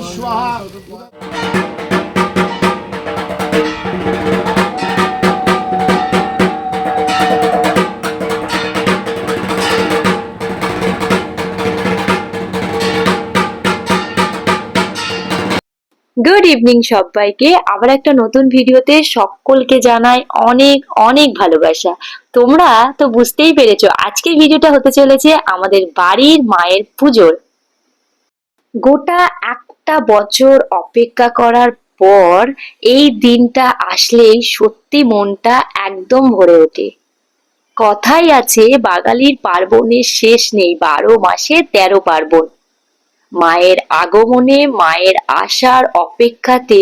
स्वाहा। Good evening সবাইকে। আবার একটা নতুন ভিডিওতে সকলকে জানাই অনেক অনেক ভালোবাসা। তোমরা তো বুঝতেই পেরেছ, আজকের ভিডিওটা হতে চলেছে আমাদের বাড়ির মায়ের পুজোর। গোটা একটা বছর অপেক্ষা করার পর এই দিনটা আসলেই সত্যি মনটা একদম ভরে ওঠে। কথাই আছে, বাঙালির পার্বণের শেষ নেই, বারো মাসে তেরো পার্বণ। মায়ের আগমনে, মায়ের আসার অপেক্ষাতে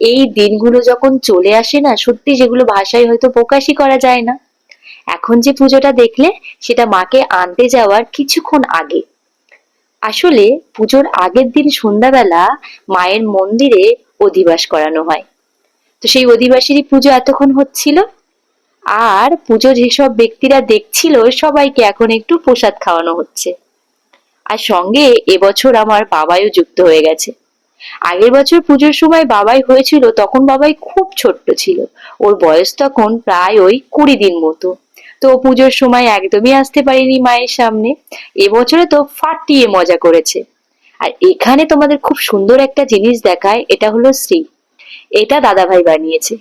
এই দিনগুলো যখন চলে আসে না, সত্যি যেগুলো ভাষায় হয়তো প্রকাশই করা যায় না। এখন যে পুজোটা দেখলে, সেটা মাকে আনতে যাওয়ার কিছুক্ষণ আগে। আসলে পুজোর আগের দিন সন্ধ্যাবেলা মায়ের মন্দিরে অধিবাস করানো হয়। তো সেই অধিবাসেরই পুজো এতক্ষণ হচ্ছিল। আর পুজো যেসব ব্যক্তিরা দেখছিল, সবাইকে এখন একটু প্রসাদ খাওয়ানো হচ্ছে। আর সঙ্গে এবছর আমার বাবাইও যুক্ত হয়ে গেছে। আগের বছর পুজোর সময় বাবাই হয়েছিল, তখন বাবাই খুব ছোট্ট ছিল। ওর বয়স তখন প্রায় ওই কুড়ি দিন মতো। তো পুজোর সময় একদমই আসতে পারিনি মায়ের সামনে। এবছরে তো ফাটিয়ে মজা করেছে। আর এখানে তোমাদের খুব সুন্দর একটা জিনিস দেখায়, এটা হলো শ্রী। এটা দাদাভাই বানিয়েছে।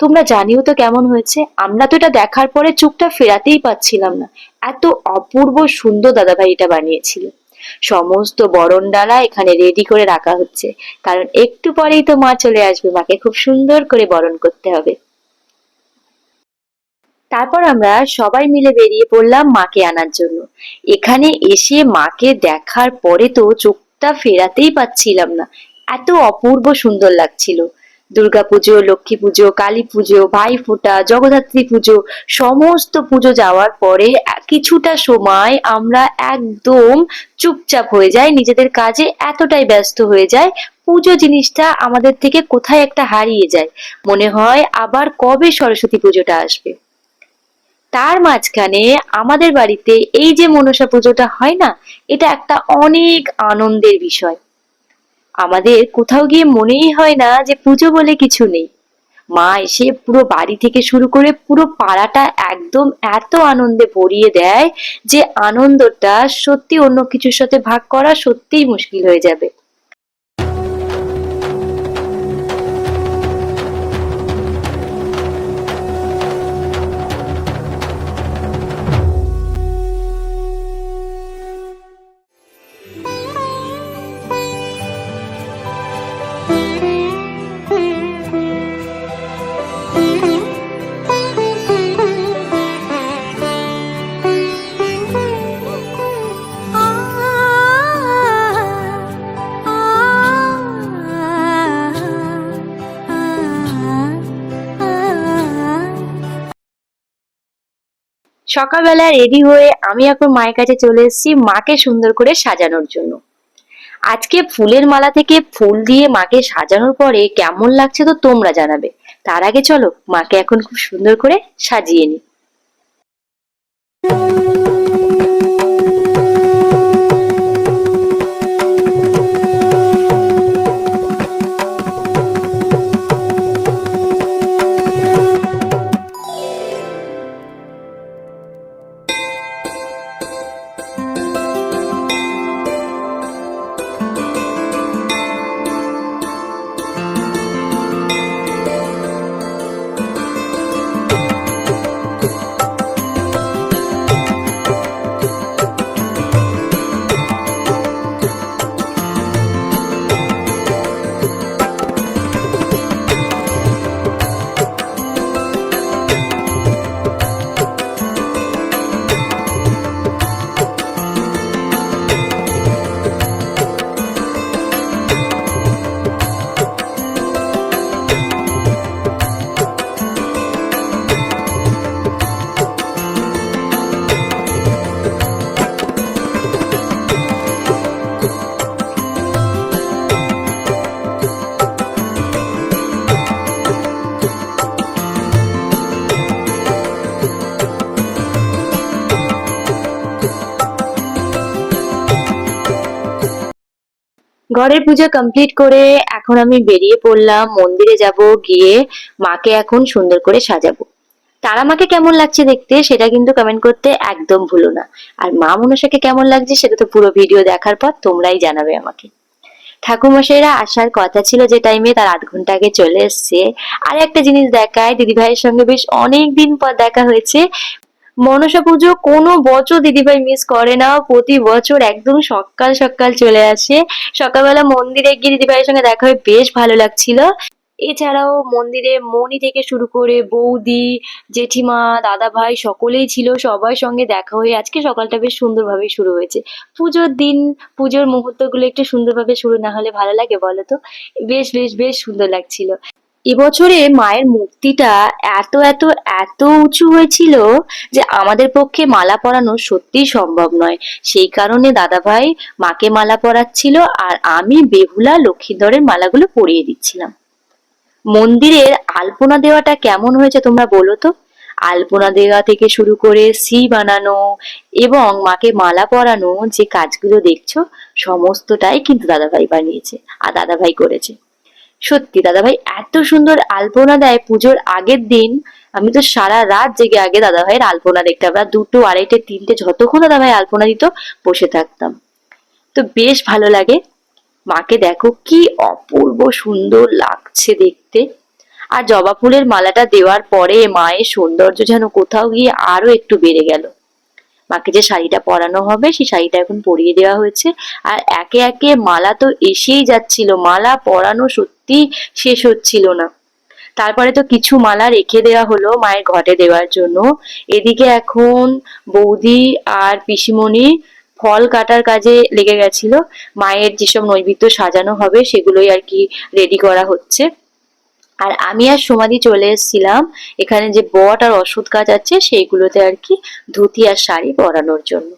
তোমরা জানিও তো কেমন হয়েছে। আমরা তো এটা দেখার পরে চোখটা ফেরাতেই পাচ্ছিলাম না। এত অপূর্ব সুন্দর দাদাভাই এটা বানিয়েছিল। সমস্ত বরণ ডালা এখানে রেডি করে রাখা হচ্ছে। কারণ একটু পরেই তো মা চলে আসবে। মাকে খুব সুন্দর করে বরণ করতে হবে। তারপর আমরা সবাই মিলে বেরিয়ে পড়লাম মাকে আনার জন্য। এখানে এসে মাকে দেখার পরে তো চোখটা ফেরাতেই পাচ্ছিলাম না। এত অপূর্ব সুন্দর লাগছিল। দুর্গাপুজো লক্ষ্মী পুজো, কালী পুজো, ভাই ফোঁটা, জগদ্ধাত্রী পুজো, সমস্ত পুজো যাওয়ার পরে কিছুটা সময় আমরা একদম চুপচাপ হয়ে যাই, নিজেদের কাজে এতটাই ব্যস্ত হয়ে যায় পুজো জিনিসটা আমাদের থেকে কোথায় একটা হারিয়ে যায়। মনে হয় আবার কবে সরস্বতী পুজোটা আসবে। তার মাঝখানে আমাদের বাড়িতে এই যে মনসা পুজোটা হয় না, এটা একটা অনেক আনন্দের বিষয়। আমাদের কোথাও গিয়ে মনেই হয় না যে পুজো বলে কিছু নেই। মা এসে পুরো বাড়ি থেকে শুরু করে পুরো পাড়াটা একদম এত আনন্দে ভরিয়ে দেয় যে আনন্দটা সত্যি অন্য কিছুর সাথে ভাগ করা সত্যিই মুশকিল হয়ে যাবে। সকালবেলা রেডি হয়ে আমি এখন মায়ের কাছে চলে এসেছি মাকে সুন্দর করে সাজানোর জন্য। আজকে ফুলের মালা থেকে ফুল দিয়ে মাকে সাজানোর পরে কেমন লাগছে তো তোমরা জানাবে। তার আগে চলো, মাকে এখন খুব সুন্দর করে সাজিয়ে নি ঘরের পুজো কমপ্লিট করে এখন আমি বেরিয়ে পড়লাম, মন্দিরে যাব, গিয়ে মাকে এখন সুন্দর করে সাজাবো। তারা মাকে কেমন লাগছে দেখতে সেটা কিন্তু কমেন্ট করতে একদম ভুলো না। আর মা মনসাকে কেমন লাগছে সেটা তো পুরো ভিডিও দেখার পর তোমরাই জানাবে আমাকে। ঠাকুমশাইরা আসার কথা ছিল যে টাইমে তার আধ ঘণ্টা আগে চলে এসছে। আর একটা জিনিস দেখায়, দিদিভাইয়ের সঙ্গে বেশ অনেক দিন পর দেখা হয়েছে। মনসা পুজো কোনো বছর দিদিভাই মিস করে না। প্রতি বছর একদম সকাল সকাল চলে আসে। সকালবেলা মন্দিরে গিয়ে দিদিভাইয়ের সঙ্গে দেখা হয়ে বেশ ভালো লাগছিল। এছাড়াও মন্দিরে মনি থেকে শুরু করে বৌদি, জেঠিমা দাদা ভাই সকলেই ছিল। সবার সঙ্গে দেখা হয়ে আজকে সকালটা বেশ সুন্দরভাবে শুরু হয়েছে। পুজোর দিন, পুজোর মুহূর্তগুলো একটু সুন্দরভাবে শুরু না হলে ভালো লাগে বলো তো? বেশ বেশ বেশ সুন্দর লাগছিল। এবছরে মায়ের মূর্তিটা এত এত এত উঁচু হয়েছিল যে আমাদের পক্ষে মালা পরানো সত্যিই সম্ভব নয়। সেই কারণে দাদাভাই মাকে মালা পরাচ্ছিল আর আমি বেহুলা লক্ষ্মীধরের মালাগুলো পরিয়ে দিচ্ছিলাম। মন্দিরের আলপনা দেওয়াটা কেমন হয়েছে তোমরা বলো তো? আলপনা দেওয়া থেকে শুরু করে সি বানানো এবং মাকে মালা পরানো যে কাজগুলো দেখছ, সমস্তটাই কিন্তু দাদাভাই বানিয়েছে আর দাদাভাই করেছে। সত্যি, দাদাভাই, এত সুন্দর আলপনা দেয় পুজোর আগের দিন। আমি তো সারা রাত জেগে আগে দাদাভাইয়ের আলপনা দেখতাম। রাত দুটো, আড়াইটে, তিনটে, যতক্ষণ না দাদাভাই আলপনা দিত, বসে থাকতাম। তো বেশ ভালো লাগে। মাকে দেখো, কি অপূর্ব সুন্দর লাগছে দেখতে। আর জবা ফুলের মালাটা দেওয়ার পরে মায়ের সৌন্দর্য যেন কোথাও গিয়ে আরও একটু বেড়ে গেল। মাকে যে শাড়িটা পরানো হবে, সেই শাড়িটা এখন পরিয়ে দেওয়া হয়েছে। আর একে একে মালা তো এসেই যাচ্ছিল। মালা পরানো সত্যি শেষ হচ্ছিল না। তারপরে তো কিছু মালা রেখে দেওয়া হলো মায়ের ঘটে দেওয়ার জন্য। এদিকে এখন বৌদি আর পিসিমণি ফল কাটার কাজে লেগে গেছিল। মায়ের যেসব নৈবেদ্য সাজানো হবে সেগুলোই আর কি রেডি করা হচ্ছে। আর আমি আর সমাধি চলে এসেছিলাম। এখানে যে বট আর ওষুধ কাজ আছে, সেইগুলোতে আর কি ধুতি আর শাড়ি পরানোর জন্য।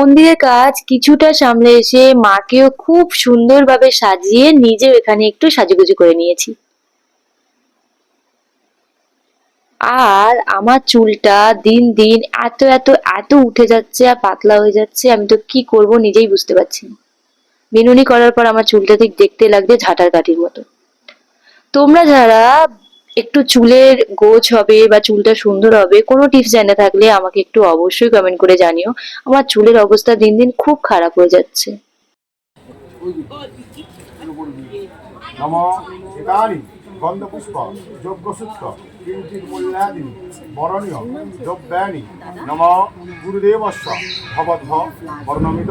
মন্দিরের কাজ কিছুটা সামলে এসে মাকেও খুব সুন্দরভাবে সাজিয়ে নিজেও এখানে একটু সাজুগুজু করে নিয়েছি। আর আমার চুলটা দিন দিন এত এত এত উঠে যাচ্ছে আর পাতলা হয়ে যাচ্ছে, আমি তো কি করব নিজেই বুঝতে পারছি না। বিনুনি করার পর আমার চুলটা ঠিক দেখতে লাগছে ঝাঁটার কাঠির মতো। তোমরা যারা একটু চুলের গোছ হবে বা চুলটা সুন্দর হবে, কোনো টিপস জানা থাকলে আমাকে একটু অবশ্যই কমেন্ট করে জানিও। আমার চুলের অবস্থা দিন দিন খুব খারাপ হয়ে যাচ্ছে। নম ভবদ্ধ বর্ণমিত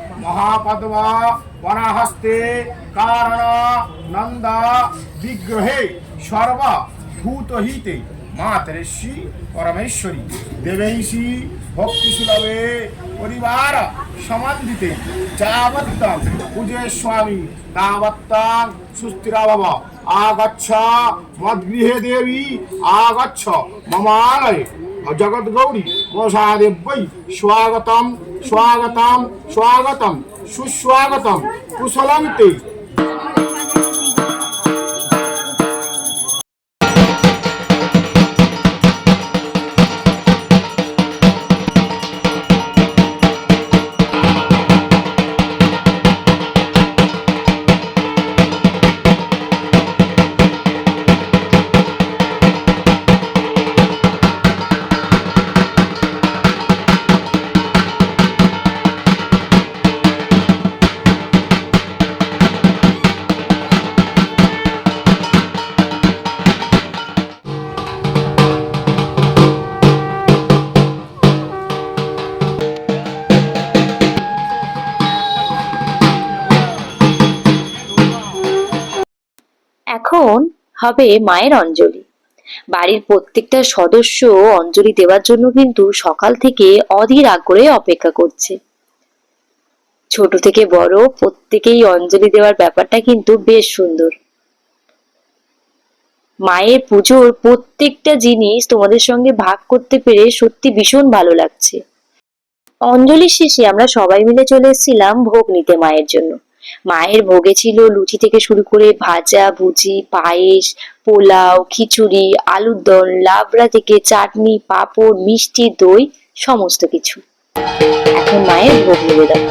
মহাপদ্ম বনাহস্তে কারণ নন্দ বিগ্রহে সর্ব ভূতহিতে মাতরেশ্বী পরমেশ্বরী। দেবৈষী ভক্তিসুলভে পরিবার সমান্বিতে যাবত্তম পূজে স্বামী তাবত্তম সুস্থিরাভব। আগচ্ছ মদ্গৃহে দেবী, আগচ্ছ মমালয়ে। জগদ্গৌরী মনসাদেব্যৈ স্বাগতম। স্বাগতম স্বাগতম সুস্বাগতম কুশলম তে হবে মায়ের অঞ্জলি। বাড়ির প্রত্যেকটা সদস্য অঞ্জলি দেওয়ার জন্য কিন্তু সকাল থেকে অধীর আগ্রহে অপেক্ষা করছে। ছোট থেকে বড় প্রত্যেকেই অঞ্জলি দেওয়ার ব্যাপারটা কিন্তু বেশ সুন্দর। মায়ের পুজোর প্রত্যেকটা জিনিস তোমাদের সঙ্গে ভাগ করতে পেরে সত্যি ভীষণ ভালো লাগছে। অঞ্জলির শেষে আমরা সবাই মিলে চলে এসেছিলাম ভোগ নিতে মায়ের জন্য। মায়ের ভোগে ছিল লুচি থেকে শুরু করে ভাজা, ভুজি, পায়েস, পোলাও, খিচুড়ি, আলুর দল লাবড়া থেকে চাটনি, পাঁপড়, মিষ্টি, দই, সমস্ত কিছু। এখন মায়ের ভোগ নিবেদন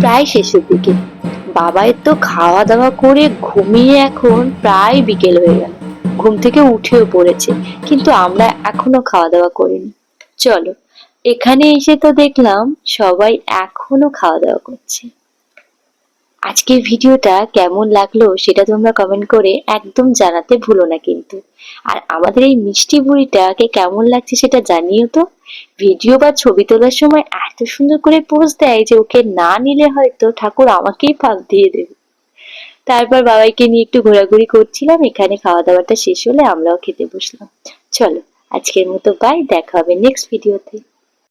প্রায় শেষের দিকে। বাবাই তো খাওয়া দাওয়া করে ঘুমিয়ে এখন প্রায় বিকেল হয়ে গেল। ঘুম থেকে উঠেও পড়েছে, কিন্তু আমরা এখনও খাওয়া দাওয়া করিনি। চলো, এখানে এসে তো দেখলাম সবাই এখনও খাওয়া দাওয়া করছে। আজকের ভিডিওটা কেমন লাগল সেটা তোমরা কমেন্ট করে একদম জানাতে ভুলো না কিন্তু। আর আমাদের এই মিষ্টি বুড়িটাকে কেমন লাগছে সেটা জানিও তো। ভিডিও বা ছবি তোলার সময় এত সুন্দর করে পোজ দেয় যে ওকে না নিলে হয়তো ঠাকুর আমাকেই ফাঁক দিয়ে দেবে। তারপর বাবাইকে নিয়ে একটু ঘোরাঘুরি করছিলাম, এখানে খাওয়া দাওয়াটা শেষ হলে আমরাও খেতে বসলাম। চলো, আজকের মতো বাই দেখা হবে নেক্সট ভিডিওতে